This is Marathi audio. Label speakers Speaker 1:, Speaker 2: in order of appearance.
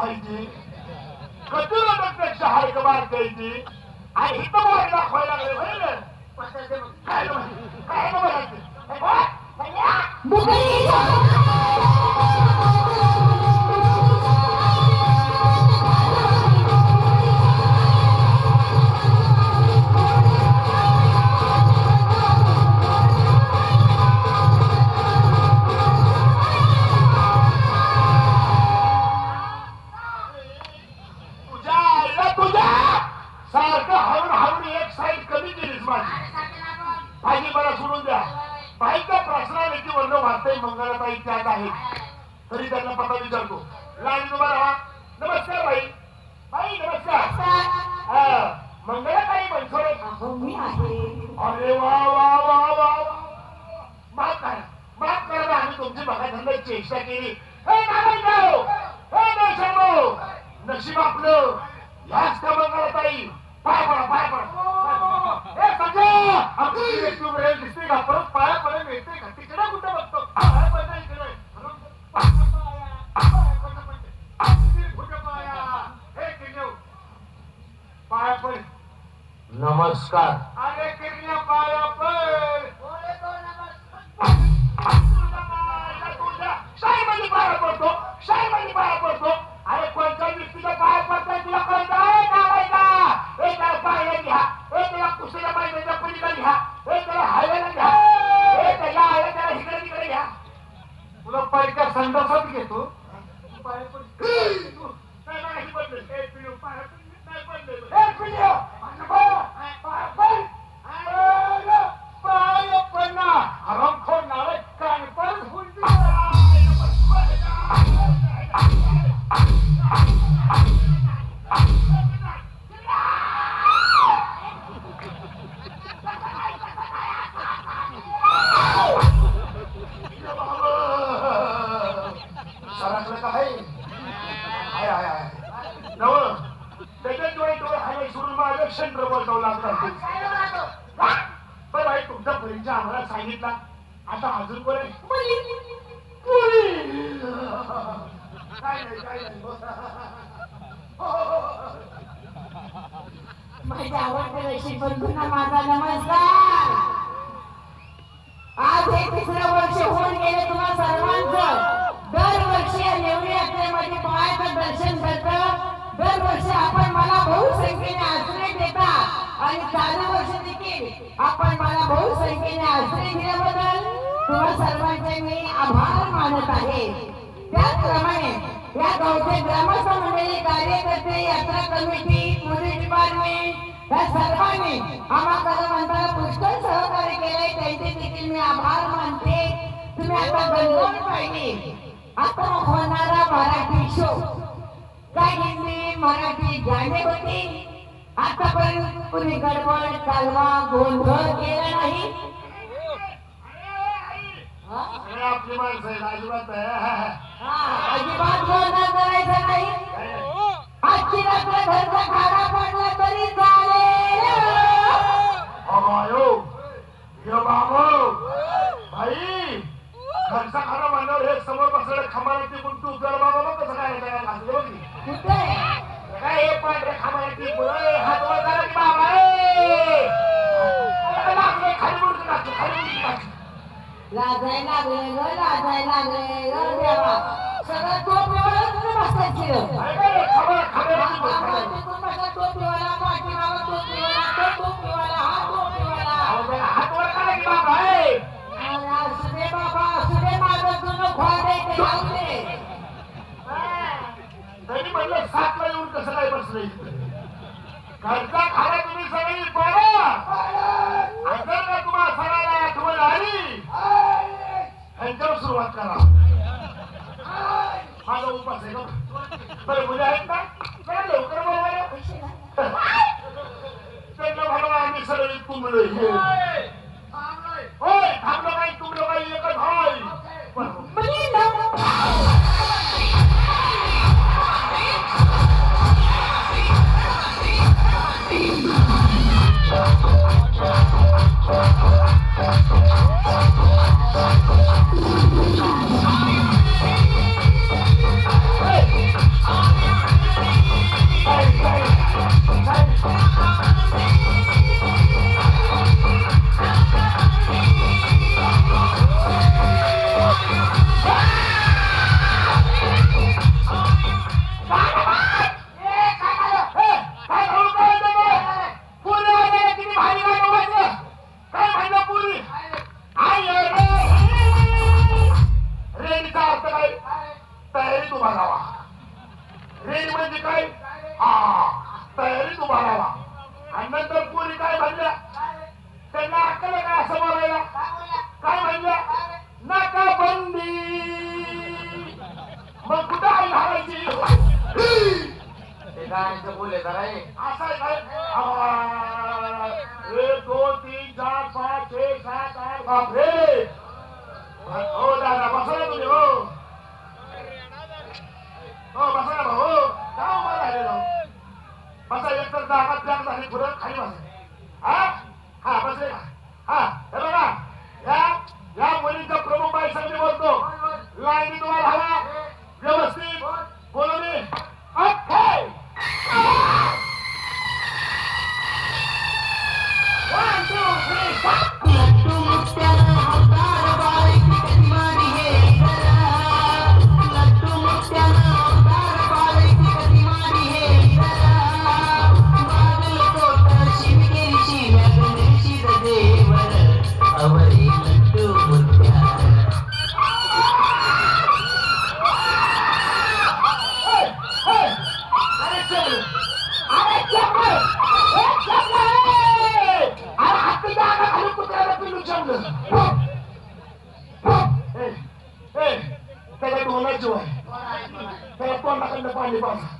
Speaker 1: व्हायची कचुरापेक्षा हायक मारतायची आणि इथं बोल दाखवायला लागले बरं काय? काय ग तरी त्यांना पता विचारतो. लाईन उभा राहा. नमस्कार बाई. बाई नमस्कार. मंगलाताई बनसोडे
Speaker 2: मी आहे.
Speaker 1: अरे वा वा वा वा. माफ करा. माफ करा आम्ही तुमची बघा चेष्टा केली. हे नारायणराव हे देशभाऊ नशीब आपलं. ह्याच का मंगलाताई पाय पडा पाय पडा. हे सगळं राहिली दिसते का परत पाया पडे मिळते का? तिकडे कुठे बघतो? संडासात घेतो. पाया पड परिचय आम्हाला सांगितला आता अजून कोण आहे पुरी. काय नाही काय नाही.
Speaker 2: माझ्या आवडत्या रशी बंधूंना माझा नमस्कार. आज हे तिसरं वर्ष होऊन गेले तुम्हा सर्वांचं. दरवर्षी या नेवरी यात्रेमध्ये मायाचं दर्शन करतं. दरवर्षी आपण मला बहुसंख्येने आश्रय देता आणि चालू वर्ष देखील आपण मला बहुसंख्येने आश्रय दिल्याबद्दल तुम्हा सर्वांचे मी आभार मानत आहे. त्याचप्रमाणे या गावचे ग्रामस्थ मंडळी कार्यकर्ते यात्रा कमिटी पोलीस डिपार्टमेंट या सर्वांनी आम्हा कलावंताला पुष्कळ सहकार्य केले त्यांचे देखील मी आभार मानते. तुम्ही आता गणगण पाहिजे आता होणारा मराठी शो काय हिंदी मराठी गाणे होती. आतापर्यंत कुणी गडबड कालवा गोंधळ केला नाही हा?
Speaker 1: आपली माणसं अजिबात आहे.
Speaker 2: हा, अजिबात गोंधळ करायचा नाही आजची रात्र घरचा खाडा पडला तरी चालेल
Speaker 1: अमायो बाबो भाई घरचा खाना मांडवर हे समोर बसलेलं खमाला टिपून तू जर बाबा कसं काय बघ की.
Speaker 2: कुठे
Speaker 1: काय हे पांढरे हात वर की बाबा लागले, खाली मुडकं टाकतो, खाली मुडकं टाकतो.
Speaker 2: लाजाय लागले ग लाजाय लागले ग देवा. सगळं तो तुम्ही बसायची.
Speaker 1: तरी म्हणलं सातला येऊन कसं काय बसलं? घरचा खाना तुम्ही सगळी पाडा. जर का तुम्हाला सणाला आठवण आली? ह्यांच्यावर सुरुवात करा. माझा उपास आहे बरं मुले आहेत ना जरा लवकर बोलवा त्यांना भरवा आम्ही सगळे तुंबले उभा राहा रेल म्हणजे काय? हा
Speaker 2: तयारीत
Speaker 1: उभा आणि नंतर कोणी काय म्हणल्या? त्यांना अक्कल काय असं बोलायला? काय म्हणल्या? नका बंदी मग कुठं आई घालायची?
Speaker 3: ते गाण्याचं
Speaker 1: एक दोन तीन चार पाच छे सात आठ बापरे हो दादा बसा तुम्ही हो. हो बसा ना भाऊ. हो का उभा राहिलेलो बसा एक तर जागा पॅक झाली पुढं खाली बसा. हा? हा बसले हा हे बघा. या या मुलींचा प्रमुख बाई संधी बोलतो. लाईनी तुम्हाला हवा. व्यवस्थित. बोलवणे okay. One, two, three, stop! Gott.